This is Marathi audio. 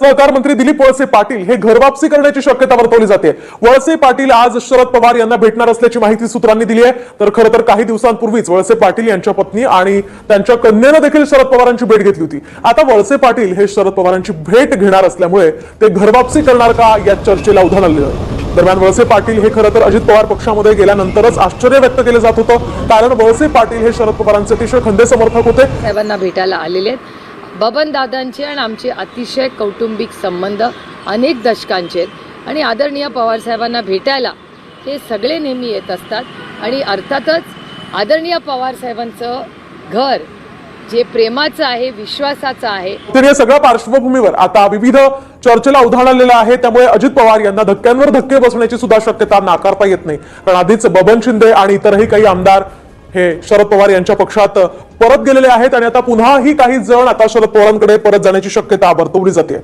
सहकार मंत्री दिलीप वळसे पाटील हे घरवापसी करण्याची शक्यता वर्तवली जाते. वळसे पाटील आज शरद पवार यांना भेटणार असल्याची माहिती सूत्रांनी दिली आहे. तर खरं तर काही दिवसांपूर्वीच वळसे पाटील यांच्या पत्नी आणि त्यांच्या कन्येनं देखील शरद पवारांची भेट घेतली होती. आता वळसे पाटील हे शरद पवारांची भेट घेणार असल्यामुळे ते घरवापसी करणार का या चर्चेला उधाण आलेलं दरम्यान वळसे पाटील हे खरं तर अजित पवार पक्षामध्ये गेल्यानंतरच आश्चर्य व्यक्त केलं जात होतं. कारण वळसे पाटील हे शरद पवारांचे अतिशय खंदे समर्थक होते. साहेबांना भेटायला आलेले आहेत. बबनदादांचे आणि आमचे अतिशय कौटुंबिक संबंध अनेक दशकांचे आहेत. आणि आदरणीय पवार साहेबांना भेटायला हे सगळे नेहमी येत असतात. आणि अर्थातच आदरणीय पवार साहेबांचं घर जे प्रेमाचं आहे विश्वासाचं आहे. तर या सगळ्या पार्श्वभूमीवर आता विविध चर्चेला उधाण आलेलं आहे. त्यामुळे अजित पवार यांना धक्क्यांवर धक्के बसण्याची सुद्धा शक्यता नाकारता येत नाही. कारण आधीच बबन शिंदे आणि इतरही काही आमदार हे शरद पवार यांच्या पक्षात परत गेलेले आहेत आणि आता पुन्हाही काही जण आता शरद पवारांकडे परत जाण्याची शक्यता वर्तवली जाते